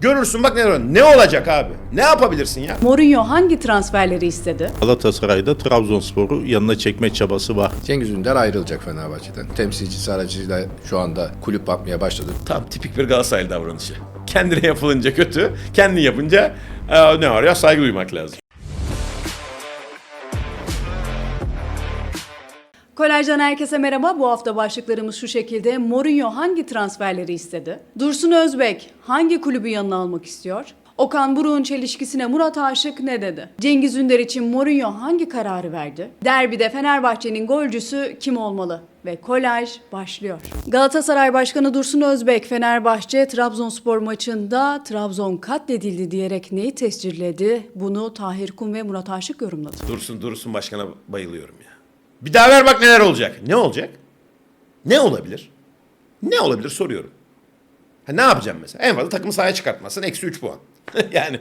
Görürsün bak ne ne olacak abi? Ne yapabilirsin ya? Mourinho hangi transferleri istedi? Galatasaray'da Trabzonspor'u yanına çekme çabası var. Cengiz Ünder ayrılacak Fenerbahçe'den. Temsilcisi aracıyla şu anda kulüp bakmaya başladı. Tam tipik bir Galatasaraylı davranışı. Kendine yapılınca kötü, kendin yapınca e, ne var ya saygı duymak lazım. Kolajdan herkese merhaba. Bu hafta başlıklarımız şu şekilde. Mourinho hangi transferleri istedi? Dursun Özbek hangi kulübü yanına almak istiyor? Okan Buruk'un çelişkisine Murat Aşık ne dedi? Cengiz Ünder için Mourinho hangi kararı verdi? Derbide Fenerbahçe'nin golcüsü kim olmalı? Ve kolaj başlıyor. Galatasaray Başkanı Dursun Özbek Fenerbahçe Trabzonspor maçında Trabzon katledildi diyerek neyi tescilledi? Bunu Tahir Kum ve Murat Aşık yorumladı. Dursun Dursun başkana bayılıyorum ya. Bir daha ver bak neler olacak. Ne olacak? Ne olabilir? Ne olabilir soruyorum. Ha, ne yapacağım mesela? En fazla takımı sahaya çıkartmazsın. Eksi 3 puan. yani.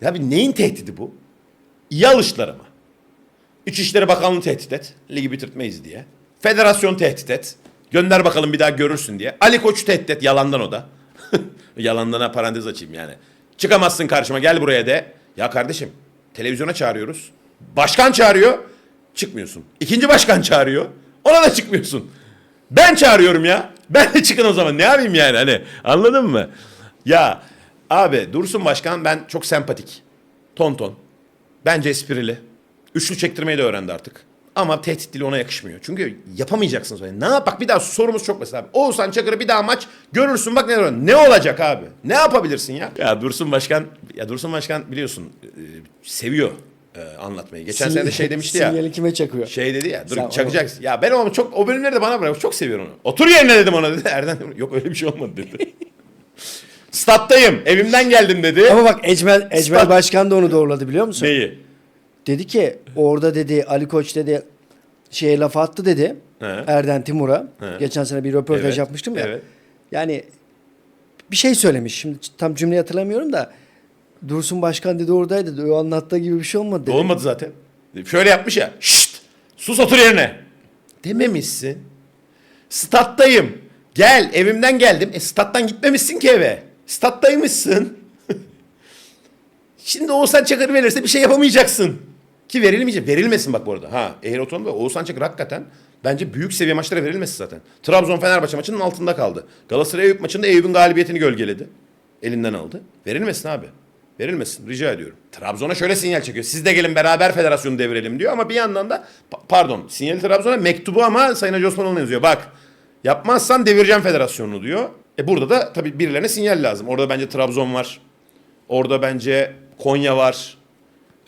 Ya bir neyin tehdidi bu? İyi alıştılar ama. İçişleri Bakanlığı tehdit et. Ligi bitirtmeyiz diye. Federasyon tehdit et. Gönder bakalım bir daha görürsün diye. Ali Koç tehdit et. Yalandan o da. Yalandana parantez açayım yani. Çıkamazsın karşıma gel buraya de. Ya kardeşim televizyona çağırıyoruz. Başkan çağırıyor. Çıkmıyorsun. İkinci başkan çağırıyor. Ona da çıkmıyorsun. Ben çağırıyorum ya. Ben de çıkın o zaman. Ne yapayım yani hani anladın mı? Ya abi Dursun Başkan ben çok sempatik. Ton ton. Bence esprili. Üçlü çektirmeyi de öğrendi artık. Ama tehdit dili ona yakışmıyor. Çünkü yapamayacaksınız. öyle. Ne yap? Bak bir daha sorumuz çok mesela. Abi. Oğuzhan Çakır'ı bir daha maç görürsün bak ne olur. Ne olacak abi? Ne yapabilirsin ya? Ya Dursun Başkan, ya Dursun Başkan biliyorsun e, seviyor e, anlatmayı. Geçen sene de şey demişti ya. Sinyali kime çakıyor? Şey dedi ya dur Sen çakacaksın. Ya ben onu çok o bölümleri de bana bırak. Çok seviyorum onu. Otur yerine dedim ona dedi. Erden yok öyle bir şey olmadı dedi. Stattayım. Evimden geldim dedi. Ama bak Ecmel, Ecmel Stat- Başkan da onu doğruladı biliyor musun? Neyi? Dedi ki orada dedi Ali Koç dedi şeye laf attı dedi. He. Erden Timur'a. Geçen sene bir röportaj Evet, yapmıştım ya. evet. Yani bir şey söylemiş. Şimdi tam cümleyi hatırlamıyorum da Dursun Başkan dedi oradaydı. O anlattığı gibi bir şey olmadı dedi. Olmadı zaten. Şöyle yapmış ya. Şşt! Sus otur yerine. Dememişsin. Stat'tayım. Gel evimden geldim. E stat'tan gitmemişsin ki eve. Stat'taymışsın. Şimdi Oğuzhan Çakır verirse bir şey yapamayacaksın. Ki verilmeyecek. Verilmesin bak bu arada. Ha eğer otonom ve Oğuzhan Çakır hakikaten bence büyük seviye maçlara verilmesi zaten. Trabzon Fenerbahçe maçının altında kaldı. Galatasaray Eyüp maçında Eyüp'ün galibiyetini gölgeledi. Elinden aldı. Verilmesin abi. Verilmesin rica ediyorum. Trabzon'a şöyle sinyal çekiyor. Siz de gelin beraber federasyonu devirelim diyor ama bir yandan da pa- pardon sinyali Trabzon'a mektubu ama Sayın Hacı Osmanoğlu'na yazıyor. Bak yapmazsan devireceğim federasyonunu diyor. E burada da tabii birilerine sinyal lazım. Orada bence Trabzon var. Orada bence Konya var.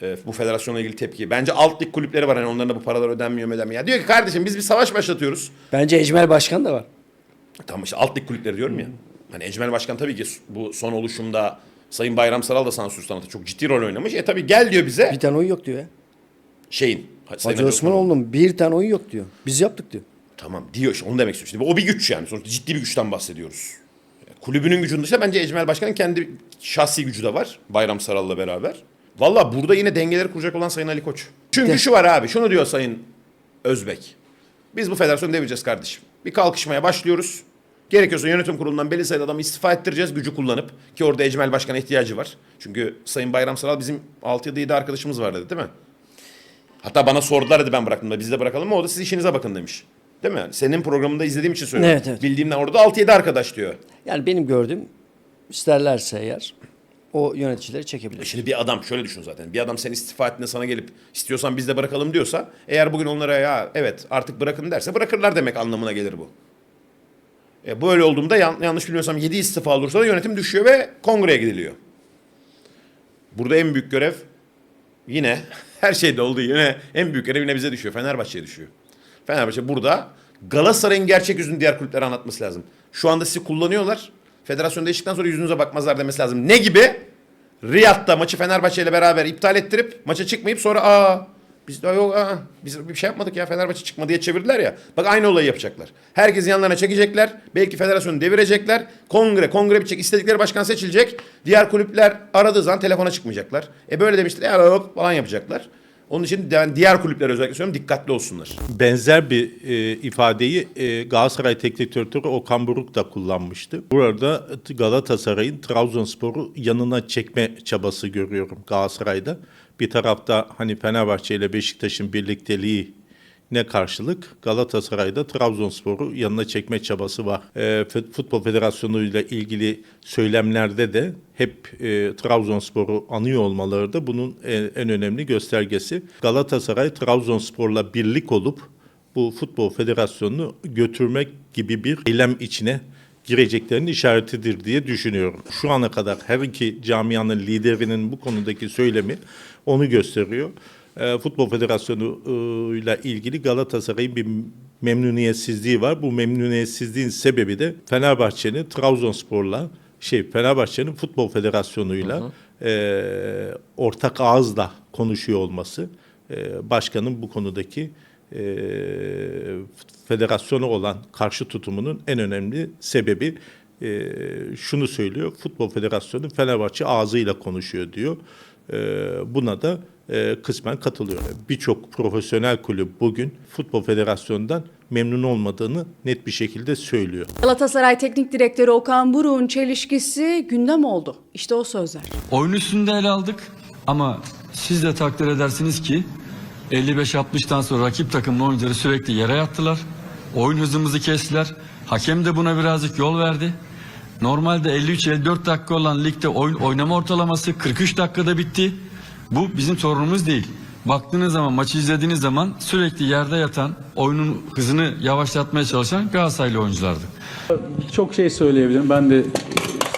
E, bu federasyonla ilgili tepki. Bence alt lig kulüpleri var. Hani onların da bu paralar ödenmiyor ödenmiyor. Ya diyor ki kardeşim biz bir savaş başlatıyoruz. Bence Ecmel Başkan da var. Tamam işte alt lig kulüpleri diyorum ya. Hani Ecmel Başkan tabii ki bu son oluşumda Sayın Bayram Saral da sansür sanatı çok ciddi rol oynamış. E tabii gel diyor bize Bir tane oy yok diyor ya. şeyin. Sayın Hacı Osmanoğlu'nun bir tane oy yok diyor. Biz yaptık diyor. Tamam diyor işte onu demek istiyorum. Şimdi o bir güç yani. Sonuçta ciddi bir güçten bahsediyoruz. Kulübünün gücünün dışında bence Ecmel Başkan'ın kendi şahsi gücü de var. Bayram Saral'la beraber. Valla burada yine dengeleri kuracak olan Sayın Ali Koç. Çünkü şu var abi. Şunu diyor Sayın Özbek. Biz bu federasyonu devireceğiz kardeşim. Bir kalkışmaya başlıyoruz. Gerekiyorsa yönetim kurulundan belli sayıda adamı istifa ettireceğiz gücü kullanıp. Ki orada Ecmel Başkan'a ihtiyacı var. Çünkü Sayın Bayram Saral bizim 6-7 arkadaşımız var dedi değil mi? Hatta bana sordular dedi ben bıraktım da biz de bırakalım mı? O da siz işinize bakın demiş. Değil mi? Senin programında izlediğim için söylüyorum. Evet, evet. Bildiğimden orada 6-7 arkadaş diyor. Yani benim gördüğüm isterlerse eğer o yöneticileri çekebilir. Şimdi bir adam şöyle düşün zaten. Bir adam sen istifa ettiğinde sana gelip istiyorsan biz de bırakalım diyorsa eğer bugün onlara ya evet artık bırakın derse bırakırlar demek anlamına gelir bu. E, böyle olduğunda yan- yanlış bilmiyorsam 7 istifa olursa da yönetim düşüyor ve kongreye gidiliyor. Burada en büyük görev yine her şeyde olduğu yine en büyük görev yine bize düşüyor. Fenerbahçe'ye düşüyor. Fenerbahçe burada Galatasaray'ın gerçek yüzünü diğer kulüplere anlatması lazım. Şu anda sizi kullanıyorlar. Federasyon değiştikten sonra yüzünüze bakmazlar demesi lazım. Ne gibi? Riyad'da maçı Fenerbahçe ile beraber iptal ettirip maça çıkmayıp sonra aa biz de yok aa, biz bir şey yapmadık ya Fenerbahçe çıkma diye çevirdiler ya. Bak aynı olayı yapacaklar. Herkesi yanlarına çekecekler. Belki federasyonu devirecekler. Kongre, kongre bitecek. istedikleri başkan seçilecek. Diğer kulüpler aradığı zaman telefona çıkmayacaklar. E böyle demiştir. Ya yok falan yapacaklar. Onun için diğer kulüplere özellikle söylüyorum dikkatli olsunlar. Benzer bir e, ifadeyi e, Galatasaray Teknik Direktörü Okan Buruk da kullanmıştı. Burada Galatasaray'ın Trabzonspor'u yanına çekme çabası görüyorum Galatasaray'da. Bir tarafta hani Fenerbahçe ile Beşiktaş'ın birlikteliği ne karşılık Galatasaray'da Trabzonspor'u yanına çekme çabası var. E, Futbol Federasyonu ile ilgili söylemlerde de hep e, Trabzonspor'u anıyor olmaları da bunun en, en önemli göstergesi. Galatasaray Trabzonspor'la birlik olup bu Futbol Federasyonu'nu götürmek gibi bir eylem içine gireceklerinin işaretidir diye düşünüyorum. Şu ana kadar her iki camianın liderinin bu konudaki söylemi onu gösteriyor. E, Futbol Federasyonu e, ile ilgili Galatasaray'ın bir memnuniyetsizliği var. Bu memnuniyetsizliğin sebebi de Fenerbahçe'nin Trabzonspor'la şey Fenerbahçe'nin Futbol Federasyonu'yla e, ortak ağızla konuşuyor olması. E, başkanın bu konudaki e, federasyona olan karşı tutumunun en önemli sebebi e, şunu söylüyor. Futbol Federasyonu Fenerbahçe ağzıyla konuşuyor diyor. E, buna da e, kısmen katılıyor. Birçok profesyonel kulüp bugün Futbol Federasyonu'ndan memnun olmadığını net bir şekilde söylüyor. Galatasaray Teknik Direktörü Okan Buruk'un çelişkisi gündem oldu. İşte o sözler. Oyun üstünde ele aldık ama siz de takdir edersiniz ki 55-60'tan sonra rakip takımın oyuncuları sürekli yere yattılar. Oyun hızımızı kestiler. Hakem de buna birazcık yol verdi. Normalde 53-54 dakika olan ligde oyun oynama ortalaması 43 dakikada bitti. Bu bizim sorunumuz değil. Baktığınız zaman maçı izlediğiniz zaman sürekli yerde yatan, oyunun hızını yavaşlatmaya çalışan Galatasaraylı oyunculardı. Çok şey söyleyebilirim. Ben de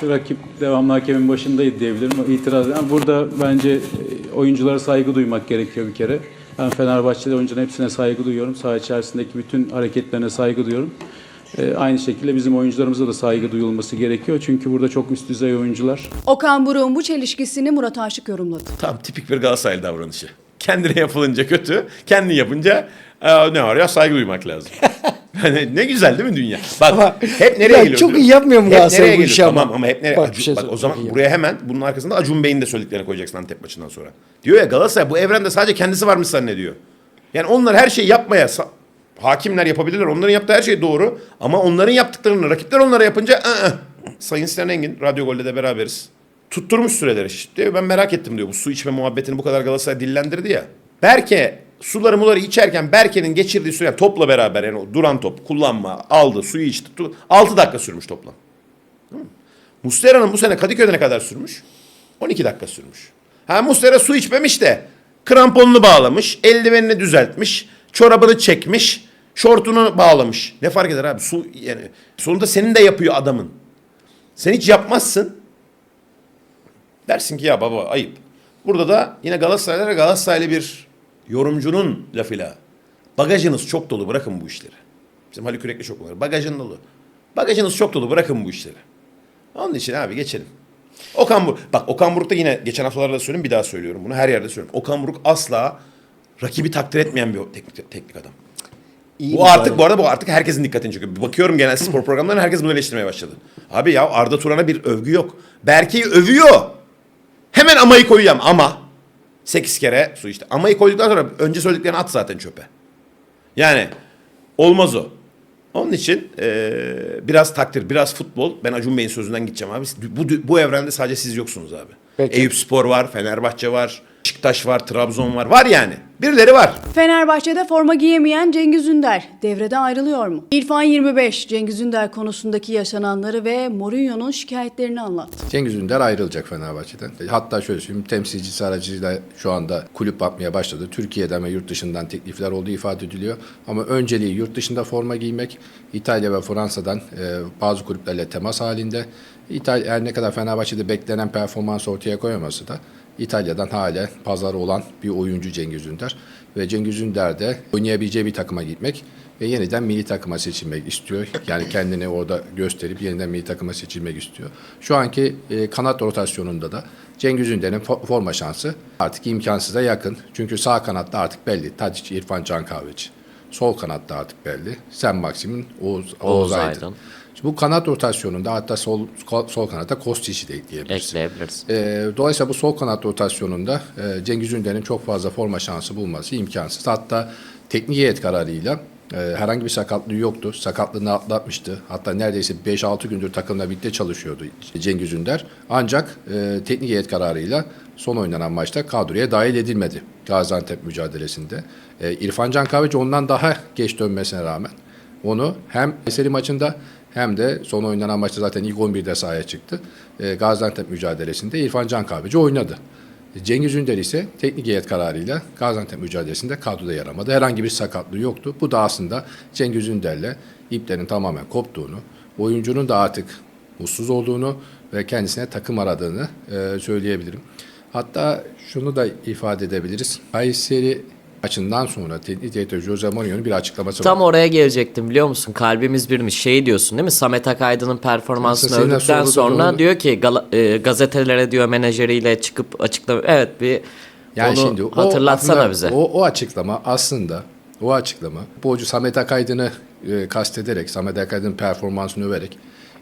rakip devamlı hakemin başındaydı diyebilirim. İtiraz yani burada bence oyunculara saygı duymak gerekiyor bir kere. Ben Fenerbahçe'de oyuncuların hepsine saygı duyuyorum. Saha içerisindeki bütün hareketlerine saygı duyuyorum. E, aynı şekilde bizim oyuncularımıza da saygı duyulması gerekiyor. Çünkü burada çok üst düzey oyuncular. Okan Buruk'un bu çelişkisini Murat Aşık yorumladı. Tam tipik bir Galatasaray davranışı. Kendine yapılınca kötü, kendin yapınca e, ne var ya saygı duymak lazım. Hani ne güzel değil mi dünya? Bak Ama hep nereye geliyor? çok iyi musun? yapmıyor mu Hep Galatasaray bu işi ama? Tamam ama hep nereye? Bak, Acun- şey bak o zaman buraya hemen bunun arkasında Acun Bey'in de söylediklerini koyacaksın Antep maçından sonra. Diyor ya Galatasaray bu evrende sadece kendisi varmış zannediyor. Yani onlar her şeyi yapmaya hakimler yapabilirler. Onların yaptığı her şey doğru. Ama onların yaptıklarını rakipler onlara yapınca ı-ı. Sayın Sinan Engin Radyo Gol'de de beraberiz. Tutturmuş süreleri. Diyor ben merak ettim diyor. Bu su içme muhabbetini bu kadar Galatasaray dillendirdi ya. Berke suları muları içerken Berke'nin geçirdiği süre topla beraber yani o duran top kullanma aldı suyu içti. 6 dakika sürmüş toplam. Mustera'nın bu sene Kadıköy'de ne kadar sürmüş? 12 dakika sürmüş. Ha Mustera su içmemiş de kramponunu bağlamış, eldivenini düzeltmiş, çorabını çekmiş, şortunu bağlamış. Ne fark eder abi? Su yani sonunda senin de yapıyor adamın. Sen hiç yapmazsın. Dersin ki ya baba ayıp. Burada da yine Galatasaray'da Galatasaraylı bir yorumcunun lafıyla bagajınız çok dolu bırakın bu işleri. Bizim Haluk Yürekli çok var. Bagajın dolu. Bagajınız çok dolu bırakın bu işleri. Onun için abi geçelim. Okan Buruk. Bak Okan Buruk da yine geçen haftalarda söyledim bir daha söylüyorum bunu. Her yerde söylüyorum. Okan Buruk asla rakibi takdir etmeyen bir teknik, teknik adam. İyi bu artık bu arada bu artık herkesin dikkatini çekiyor. Bakıyorum genel spor programlarına herkes bunu eleştirmeye başladı. Abi ya Arda Turan'a bir övgü yok. Berke'yi övüyor. Hemen amayı koyacağım ama 8 kere su içti. Amayı koyduktan sonra önce söylediklerini at zaten çöpe. Yani olmaz o. Onun için eee, biraz takdir, biraz futbol. Ben Acun Bey'in sözünden gideceğim abi. Bu, bu evrende sadece siz yoksunuz abi. Peki. Eyüp Spor var, Fenerbahçe var, Beşiktaş var, Trabzon var. Var yani. Birileri var. Fenerbahçe'de forma giyemeyen Cengiz Ünder devrede ayrılıyor mu? İrfan 25 Cengiz Ünder konusundaki yaşananları ve Mourinho'nun şikayetlerini anlattı. Cengiz Ünder ayrılacak Fenerbahçe'den. Hatta şöyle söyleyeyim temsilcisi aracıyla şu anda kulüp bakmaya başladı. Türkiye'den ve yurt dışından teklifler olduğu ifade ediliyor. Ama önceliği yurt dışında forma giymek. İtalya ve Fransa'dan e, bazı kulüplerle temas halinde. İtalya her ne kadar Fenerbahçe'de beklenen performans ortaya koyamasa da İtalya'dan hala pazarı olan bir oyuncu Cengiz Ünder. Ve Cengiz Ünder de oynayabileceği bir takıma gitmek ve yeniden milli takıma seçilmek istiyor. Yani kendini orada gösterip yeniden milli takıma seçilmek istiyor. Şu anki e, kanat rotasyonunda da Cengiz Ünder'in fo- forma şansı artık imkansıza yakın. Çünkü sağ kanatta artık belli. Tadic, İrfan Can Kahveci. Sol kanatta artık belli. Sen Maksim'in Oğuz, Oğuz, Oğuz Aydın. Aydın. Şimdi bu kanat rotasyonunda hatta sol sol kanata Kostic'i de ekleyebiliriz. Ekleyebiliriz. E, dolayısıyla bu sol kanat rotasyonunda e, Cengiz Ünder'in çok fazla forma şansı bulması imkansız. Hatta teknik heyet kararıyla e, herhangi bir sakatlığı yoktu. Sakatlığını atlatmıştı. Hatta neredeyse 5-6 gündür takımla birlikte çalışıyordu Cengiz Ünder. Ancak e, teknik heyet kararıyla son oynanan maçta kadroya dahil edilmedi Gaziantep mücadelesinde. E, İrfan Can Kahveci ondan daha geç dönmesine rağmen onu hem Kayseri maçında hem de son oynanan maçta zaten ilk 11'de sahaya çıktı. E, Gaziantep mücadelesinde İrfan Can Kahveci oynadı. Cengiz Ünder ise teknik heyet kararıyla Gaziantep mücadelesinde kadroda yer. Herhangi bir sakatlığı yoktu. Bu da aslında Cengiz Ünder'le iplerin tamamen koptuğunu, oyuncunun da artık mutsuz olduğunu ve kendisine takım aradığını e, söyleyebilirim. Hatta şunu da ifade edebiliriz. Kayseri maçından sonra direktör Jose Mourinho'nun bir açıklaması var. Tam oraya gelecektim biliyor musun? Kalbimiz birmiş. Şey diyorsun değil mi? Samet Akaydın'ın performansını övdükten sonra doğru. diyor ki e, gazetelere diyor menajeriyle çıkıp açıklama. Evet bir Yani onu şimdi o hatırlatsana aslında bize. O, o açıklama aslında o açıklama futbolcu Samet Akaydın'ı e, kastederek Samet Akaydın'ın performansını överek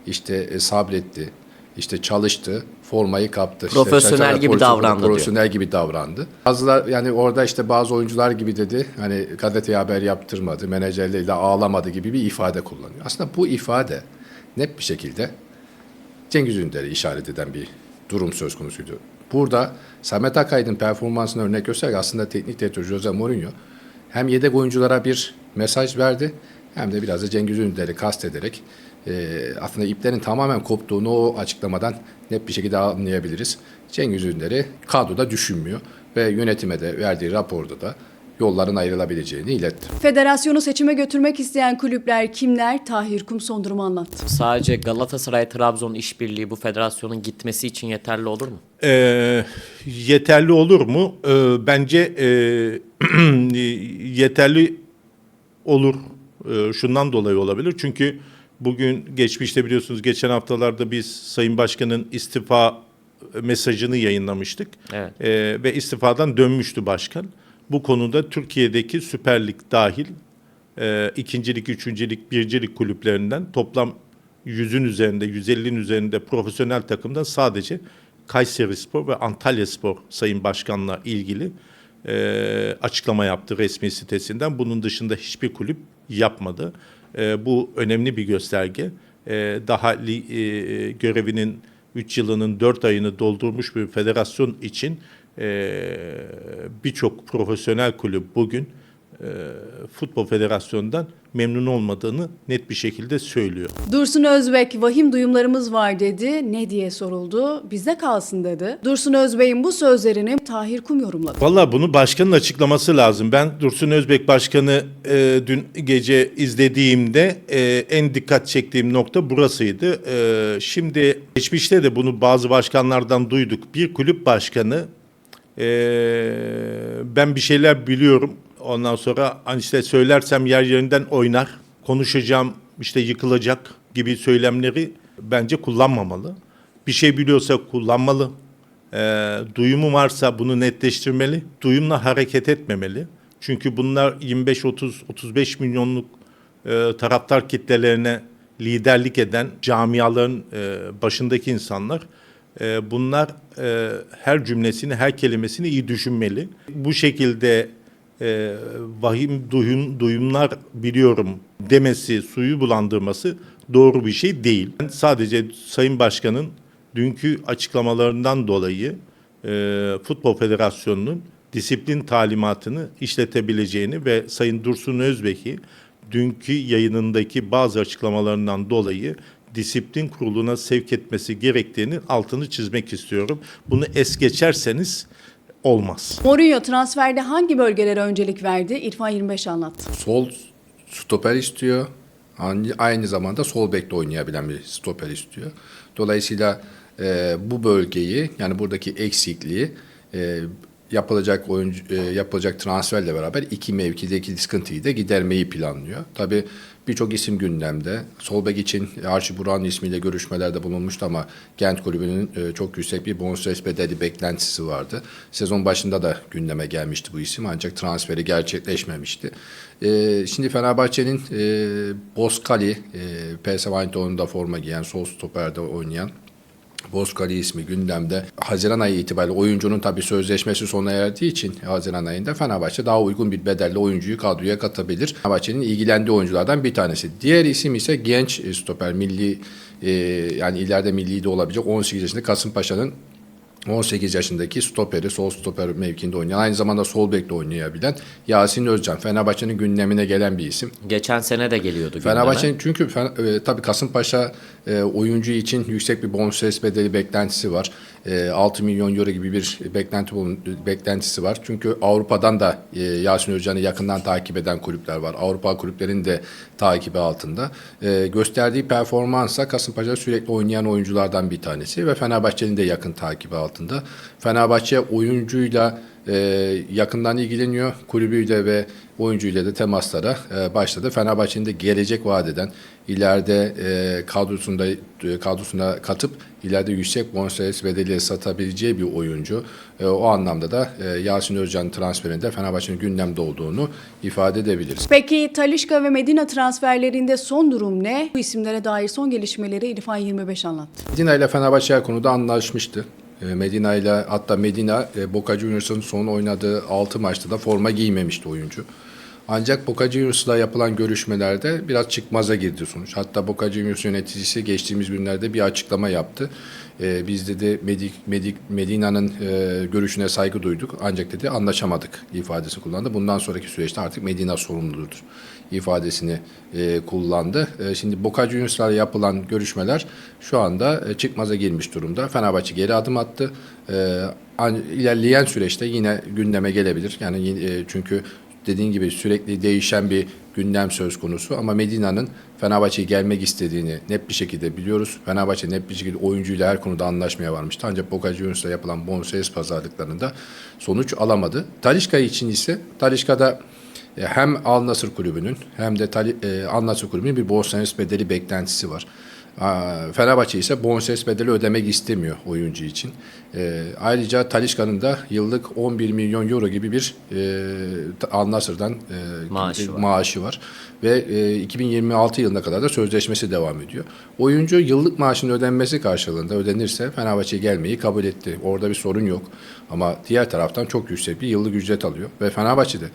işte e, sabretti. işte çalıştı, formayı kaptı. işte Profesyonel Şaşırtma gibi davrandı diyor. Profesyonel gibi davrandı. Bazılar yani orada işte bazı oyuncular gibi dedi. Hani gazeteye haber yaptırmadı, menajerleriyle ağlamadı gibi bir ifade kullanıyor. Aslında bu ifade net bir şekilde Cengiz Ünder'i işaret eden bir durum söz konusuydu. Burada Samet Akaydın performansına örnek göstererek aslında teknik direktör Jose Mourinho hem yedek oyunculara bir mesaj verdi hem de biraz da Cengiz Ünder'i kastederek aslında iplerin tamamen koptuğunu o açıklamadan net bir şekilde anlayabiliriz. Cengiz Ünder'i kadroda düşünmüyor ve yönetime de verdiği raporda da yolların ayrılabileceğini iletti. Federasyonu seçime götürmek isteyen kulüpler kimler? Tahir Kum son durumu anlattı. Sadece Galatasaray Trabzon işbirliği bu federasyonun gitmesi için yeterli olur mu? Ee, yeterli olur mu? Ee, bence e, yeterli olur. Ee, şundan dolayı olabilir. Çünkü bugün geçmişte biliyorsunuz geçen haftalarda biz Sayın Başkan'ın istifa mesajını yayınlamıştık. Evet. Ee, ve istifadan dönmüştü başkan. Bu konuda Türkiye'deki Süper Lig dahil e, ikincilik, üçüncülük, bircilik kulüplerinden toplam 100'ün üzerinde, 150'nin üzerinde profesyonel takımdan sadece Kayseri Spor ve Antalya Spor Sayın Başkan'la ilgili e, açıklama yaptı resmi sitesinden. Bunun dışında hiçbir kulüp yapmadı. E, bu önemli bir gösterge. E, daha li, e, görevinin 3 yılının 4 ayını doldurmuş bir federasyon için e, birçok profesyonel kulüp bugün e, Futbol Federasyonu'ndan memnun olmadığını net bir şekilde söylüyor. Dursun Özbek vahim duyumlarımız var dedi. Ne diye soruldu? Bizde kalsın dedi. Dursun Özbek'in bu sözlerini Tahir Kum yorumladı. Valla bunu başkanın açıklaması lazım. Ben Dursun Özbek Başkanı e, dün gece izlediğimde e, en dikkat çektiğim nokta burasıydı. E, şimdi geçmişte de bunu bazı başkanlardan duyduk. Bir kulüp başkanı e, ben bir şeyler biliyorum. Ondan sonra hani işte söylersem yer yerinden oynar. Konuşacağım işte yıkılacak gibi söylemleri bence kullanmamalı. Bir şey biliyorsa kullanmalı. Ee, duyumu varsa bunu netleştirmeli. Duyumla hareket etmemeli. Çünkü bunlar 25-30-35 milyonluk e, taraftar kitlelerine liderlik eden camiaların e, başındaki insanlar. E, bunlar e, her cümlesini, her kelimesini iyi düşünmeli. Bu şekilde e, vahim duyum, duyumlar biliyorum demesi, suyu bulandırması doğru bir şey değil. Ben sadece Sayın Başkan'ın dünkü açıklamalarından dolayı e, Futbol Federasyonu'nun disiplin talimatını işletebileceğini ve Sayın Dursun Özbek'i dünkü yayınındaki bazı açıklamalarından dolayı disiplin kuruluna sevk etmesi gerektiğini altını çizmek istiyorum. Bunu es geçerseniz olmaz. Mourinho transferde hangi bölgelere öncelik verdi? İrfan 25 anlattı. sol stoper istiyor. Aynı- zamanda sol bekte oynayabilen bir stoper istiyor. Dolayısıyla e, bu bölgeyi yani buradaki eksikliği e, yapılacak oyuncu e, yapılacak transferle beraber iki mevkideki sıkıntıyı da gidermeyi planlıyor. Tabii Birçok isim gündemde. Solbek için Archie Buran ismiyle görüşmelerde bulunmuştu ama Gent Kulübü'nün e, çok yüksek bir bonservis bedeli beklentisi vardı. Sezon başında da gündeme gelmişti bu isim ancak transferi gerçekleşmemişti. E, şimdi Fenerbahçe'nin e, Boskali, e, PSV Eindhoven'da forma giyen, sol stoperde oynayan Bozkali ismi gündemde. Haziran ayı itibariyle oyuncunun tabii sözleşmesi sona erdiği için Haziran ayında Fenerbahçe daha uygun bir bedelle oyuncuyu kadroya katabilir. Fenerbahçe'nin ilgilendiği oyunculardan bir tanesi. Diğer isim ise genç stoper, milli e, yani ileride milli de olabilecek 18 yaşında Kasımpaşa'nın 18 yaşındaki stoperi, sol stoper mevkinde oynayan, aynı zamanda sol bekle oynayabilen Yasin Özcan. Fenerbahçe'nin gündemine gelen bir isim. Geçen sene de geliyordu gündeme. Fenerbahçe'nin çünkü e, tabii Kasımpaşa e, oyuncu için yüksek bir bonservis bedeli beklentisi var. E, 6 milyon euro gibi bir beklenti beklentisi var. Çünkü Avrupa'dan da e, Yasin Özcan'ı yakından takip eden kulüpler var. Avrupa kulüplerinin de takibi altında. E, gösterdiği performansa Kasımpaşa sürekli oynayan oyunculardan bir tanesi ve Fenerbahçe'nin de yakın takibi altında. Fenerbahçe oyuncuyla e, yakından ilgileniyor. Kulübüyle ve oyuncuyla da temaslara e, başladı. Fenerbahçe'nin de gelecek vadeden ileride e, kadrosunda e, kadrosuna katıp ileride yüksek bonservis bedeliyle satabileceği bir oyuncu. E, o anlamda da e, Yasin Özcan transferinde Fenerbahçe'nin gündemde olduğunu ifade edebiliriz. Peki Talişka ve Medina transferlerinde son durum ne? Bu isimlere dair son gelişmeleri İrfan 25 anlattı. Medina ile Fenerbahçe konuda anlaşmıştı. E, Medina ile hatta Medina e, Boca Juniors'ın son oynadığı 6 maçta da forma giymemişti oyuncu. Ancak Boca Juniors'la yapılan görüşmelerde biraz çıkmaza girdi sonuç. Hatta Boca Juniors yöneticisi geçtiğimiz günlerde bir açıklama yaptı. E, biz dedi Medik, Medik, Medina'nın e, görüşüne saygı duyduk ancak dedi anlaşamadık ifadesi kullandı. Bundan sonraki süreçte artık Medina sorumludur ifadesini e, kullandı. E, şimdi Boca Juniors'la yapılan görüşmeler şu anda e, çıkmaza girmiş durumda. Fenerbahçe geri adım attı. E, ilerleyen süreçte yine gündeme gelebilir. Yani e, çünkü dediğin gibi sürekli değişen bir gündem söz konusu ama Medina'nın Fenerbahçe'ye gelmek istediğini net bir şekilde biliyoruz. Fenerbahçe net bir şekilde oyuncuyla her konuda anlaşmaya varmıştı. Ancak Boca Juniors'la yapılan bonservis pazarlıklarında sonuç alamadı. Talişka için ise Talişka'da hem Al Nassr kulübünün hem de e, Al Nassr kulübünün bir bonservis bedeli beklentisi var. Fenerbahçe ise bonservis bedeli ödemek istemiyor oyuncu için. E, ayrıca Talişka'nın da yıllık 11 milyon euro gibi bir e, Al Nassr'dan e, Maaşı var. maaşı var. Ve e, 2026 yılına kadar da sözleşmesi devam ediyor. Oyuncu yıllık maaşının ödenmesi karşılığında ödenirse Fenerbahçe'ye gelmeyi kabul etti. Orada bir sorun yok. Ama diğer taraftan çok yüksek bir yıllık ücret alıyor. Ve Fenerbahçe'de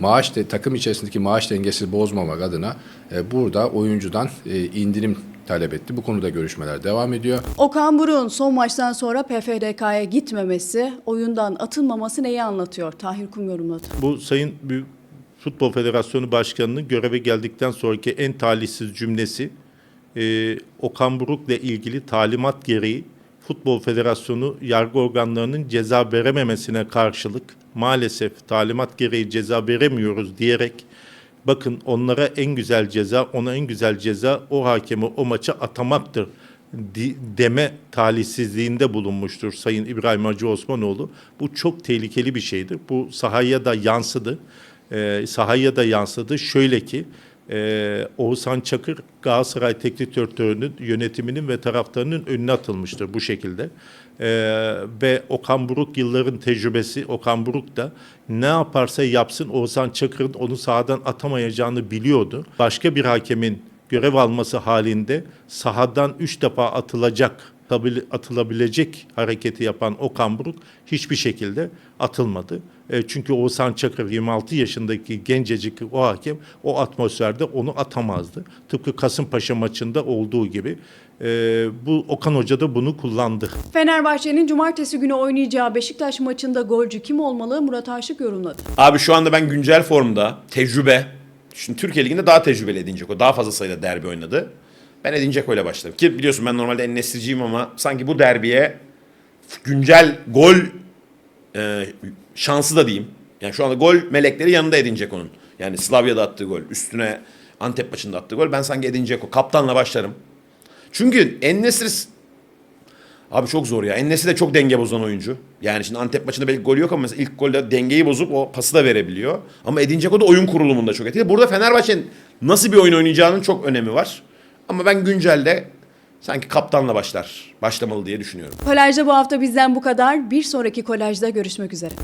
maaş de, takım içerisindeki maaş dengesi bozmamak adına e, burada oyuncudan e, indirim talep etti. Bu konuda görüşmeler devam ediyor. Okan Buruk'un son maçtan sonra PFDK'ya gitmemesi, oyundan atılmaması neyi anlatıyor? Tahir Kum yorumladı. Bu Sayın Büyük Futbol Federasyonu Başkanı'nın göreve geldikten sonraki en talihsiz cümlesi e, Okan Buruk'la ilgili talimat gereği Futbol Federasyonu yargı organlarının ceza verememesine karşılık maalesef talimat gereği ceza veremiyoruz diyerek bakın onlara en güzel ceza, ona en güzel ceza o hakemi o maça atamaktır deme talihsizliğinde bulunmuştur Sayın İbrahim Hacı Osmanoğlu. Bu çok tehlikeli bir şeydir. Bu sahaya da yansıdı. Ee, sahaya da yansıdı. Şöyle ki e, Oğuzhan Çakır Galatasaray Teknik Direktörü'nün yönetiminin ve taraftarının önüne atılmıştır bu şekilde. Ee, ve Okan Buruk yılların tecrübesi Okan Buruk da ne yaparsa yapsın Oğuzhan Çakır'ın onu sahadan atamayacağını biliyordu. Başka bir hakemin görev alması halinde sahadan üç defa atılacak atılabilecek hareketi yapan Okan Buruk hiçbir şekilde atılmadı. E, çünkü Oğuzhan Çakır 26 yaşındaki gencecik o hakem o atmosferde onu atamazdı. Tıpkı Kasımpaşa maçında olduğu gibi. E, bu Okan Hoca da bunu kullandı. Fenerbahçe'nin cumartesi günü oynayacağı Beşiktaş maçında golcü kim olmalı? Murat Aşık yorumladı. Abi şu anda ben güncel formda tecrübe. Şimdi Türkiye Ligi'nde daha tecrübeli Edin Dzeko. Daha fazla sayıda derbi oynadı. Ben Edin Dzeko başladım. Ki biliyorsun ben normalde en nesirciyim ama sanki bu derbiye güncel gol e, şansı da diyeyim. Yani şu anda gol melekleri yanında Edin Dzeko'nun. Yani Slavya'da attığı gol. Üstüne Antep maçında attığı gol. Ben sanki Edin Dzeko. Kaptanla başlarım. Çünkü En-Nesyri Abi çok zor ya. Ennesi de çok denge bozan oyuncu. Yani şimdi Antep maçında belki gol yok ama mesela ilk golde dengeyi bozup o pası da verebiliyor. Ama Edin Dzeko da oyun kurulumunda çok etkili. Burada Fenerbahçe'nin nasıl bir oyun oynayacağının çok önemi var. Ama ben güncelde sanki kaptanla başlar, başlamalı diye düşünüyorum. Kolajda bu hafta bizden bu kadar. Bir sonraki kolajda görüşmek üzere.